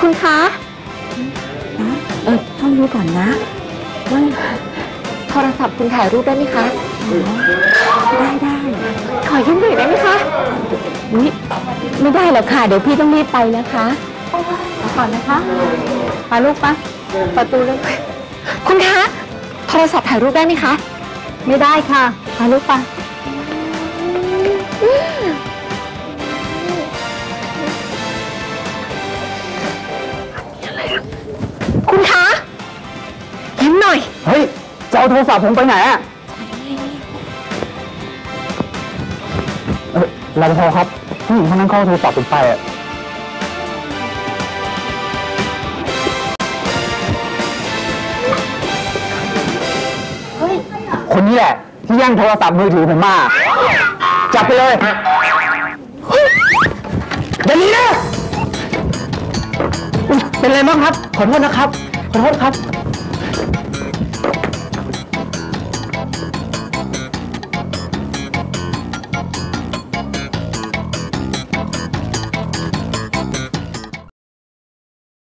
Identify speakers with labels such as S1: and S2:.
S1: คะนะเออต้องรู้ก่อนนะว่าโทรศัพท์คุณถ่ายรูปได้ไหมคะได้ได้ขอยืมหน่อยได้ไหมคะอุ๊ยไม่ได้หรอกค่ะ เดี๋ยวพี่ต้องรีบไปนะคะก่อนนะคะพาลูกปะประตูเลยคุณคะ โทรศัพท์ถ่ายรูปได้ไหมคะ ไม่ได้ค่ะพาลูกปะ
S2: เฮ้ยจะเอาโทรศัพท์ผมไปไหนอะเออรปภครับผู้หญิงคนนั้นเขาเอาโทรศัพท์ผมไปอะคนนี้แหละ ที่แย่งโทรศัพท์มือถือผมมา จับไปเลยเดี๋ยวนี้นะ เป็นไรบ้างครับ ขอโทษนะครับ ขอโทษครับ